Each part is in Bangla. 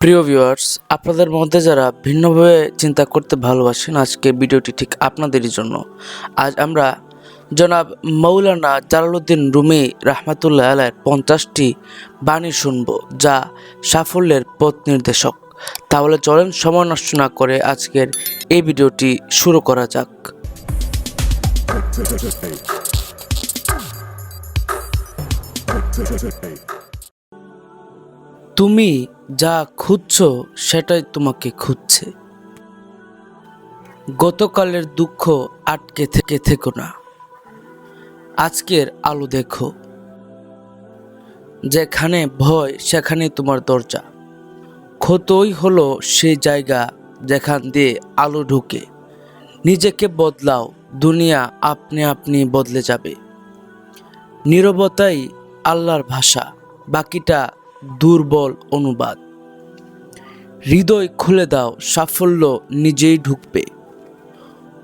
প্রিয় ভিউয়ার্স আপনাদের মধ্যে যারা ভিন্নভাবে চিন্তা করতে ভালোবাসেন আজকে ভিডিওটি ঠিক আপনাদেরই জন্য। আজ আমরা জনাব মৌলানা জালালউদ্দিন রুমি রাহমাতুল্লাহ আলাইয়ের পঞ্চাশটি বাণী শুনব, যা সাফল্যের পথ নির্দেশক। তাহলে চলেন সময় নষ্ট না করে আজকের এই ভিডিওটি শুরু করা যাক। তুমি যা খুঁজছ সেটাই তোমাকে খুঁজছে। গতকালের দুঃখ আটকে থেকে থেকো না। আজকের আলো দেখো। যেখানে ভয়, সেখানে তোমার দরজা। ক্ষতই হলো সেই জায়গা যেখান দিয়ে আলো ঢুকে। নিজেকে বদলাও, দুনিয়া আপনি আপনি বদলে যাবে। নীরবতাই আল্লাহর ভাষা, বাকিটা দুর্বল অনুবাদ। হৃদয় খুলে দাও, সাফল্য নিজেই ঢুকবে।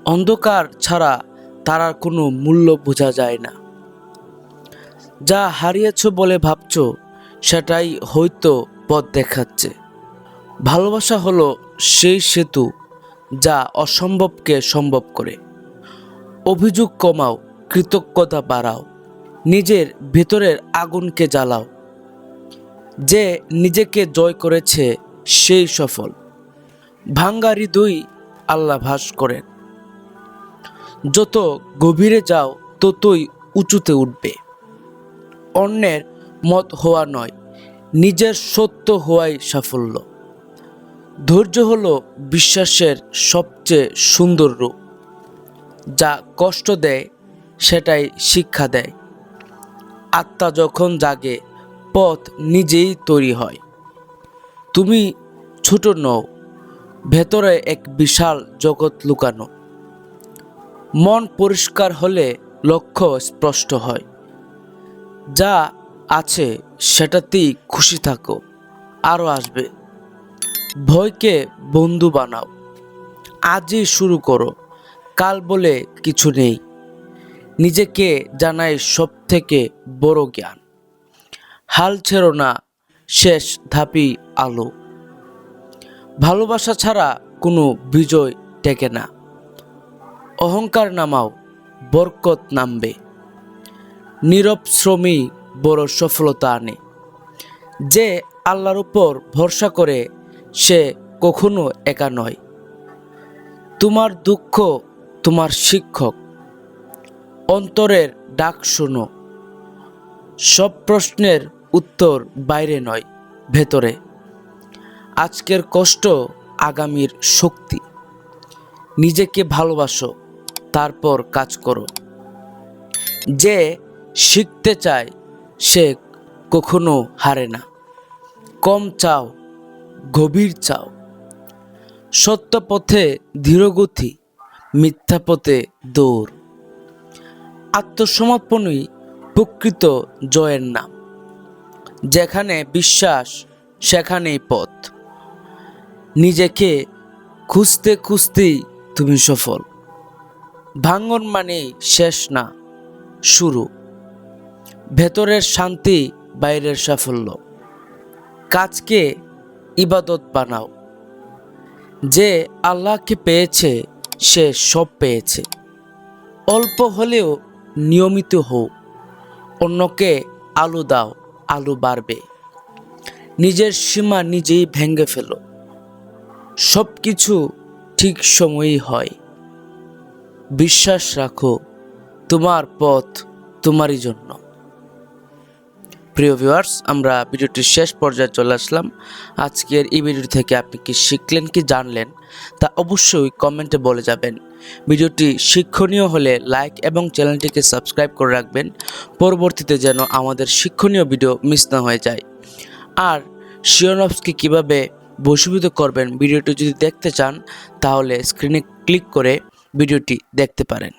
অন্ধকার ছাড়া তারার কোনো মূল্য বোঝা যায় না। যা হারিয়েছ বলে ভাবছ, সেটাই হয়তো পথ দেখাচ্ছে। ভালোবাসা হলো সেই সেতু যা অসম্ভবকে সম্ভব করে। অভিযোগ কমাও, কৃতজ্ঞতা বাড়াও, নিজের ভেতরের আগুনকে জ্বালাও। যে নিজেকে জয় করেছে, সেই সফল। ভাঙ্গা হৃদয় আল্লাহ ভাস করেন। যত গভীরে যাও, ততই উঁচুতে উঠবে। অন্যের মত হওয়া নয়, নিজের সত্য হওয়াই সাফল্য। ধৈর্য হল বিশ্বাসের সবচেয়ে সুন্দর রূপ। যা কষ্ট দেয়, সেটাই শিক্ষা দেয়। আত্মা যখন জাগে পথ নিজেই তৈরি হয়। তুমি ছোট নও, ভেতরে এক বিশাল জগৎ লুকানো। মন পরিষ্কার হলে লক্ষ্য স্পষ্ট হয়। যা আছে সেটাতেই খুশি থাকো আরও আসবে। ভয়কে বন্ধু বানাও, আজই শুরু করো, কাল বলে কিছু নেই। নিজেকে জানাই সব থেকে বড় জ্ঞান। হাল ছেড়ো না, শেষ ধাপি আলো। ভালোবাসা ছাড়া কোনো বিজয় টেকে না। অহংকার নামাও, বরকত নামবে। নীরব শ্রমই বড় সফলতা আনে। যে আল্লাহর উপর ভরসা করে, সে কখনো একা নয়। তোমার দুঃখ, তোমার শিক্ষক। অন্তরের ডাক শোনো। সব প্রশ্নের উত্তর বাইরে নয়, ভেতরে। আজকের কষ্ট আগামীর শক্তি। নিজেকে ভালোবাসো, তারপর কাজ করো। যে শিখতে চায়, সে কখনো হারে না। কম চাও, গভীর চাও। সত্য পথে ধীরগতি, মিথ্যা পথে দৌড়। আত্মসমর্পণই প্রকৃত জয়ের নাম। যেখানে বিশ্বাস, সেখানেই পথ। নিজেকে খুঁজতে খুঁজতেই তুমি সফল। ভাঙন মানেই শেষ না, শুরু। ভেতরের শান্তি, বাইরের সাফল্য। কাজকে ইবাদত বানাও। যে আল্লাহকে পেয়েছে, সে সব পেয়েছে। অল্প হলেও নিয়মিত হও। অন্যকে আলু দাও। আলু বাড়বে। নিজের সীমা নিজেই ভেঙে ফেলো। সব কিছু ঠিক সময়ই হয়। বিশ্বাস রাখো, তোমার পথ তোমারই জন্য। প্রিয় ভিউয়ার্স আমরা ভিডিওটির শেষ পর্যায়ে চলে আসলাম। আজকের এই ভিডিও থেকে আপনি কি শিখলেন, কি জানলেন, তা অবশ্যই কমেন্টে বলে যাবেন। ভিডিওটি শিক্ষণীয় হলে লাইক এবং চ্যানেলটিকে সাবস্ক্রাইব করে রাখবেন, পরবর্তীতে যেন আমাদের শিক্ষণীয় ভিডিও মিস না হয়ে যায়। আর শিওনফসকে কীভাবে বশীভূত করবেন, ভিডিওটি যদি দেখতে চান, তাহলে স্ক্রিনে ক্লিক করে ভিডিওটি দেখতে পারেন।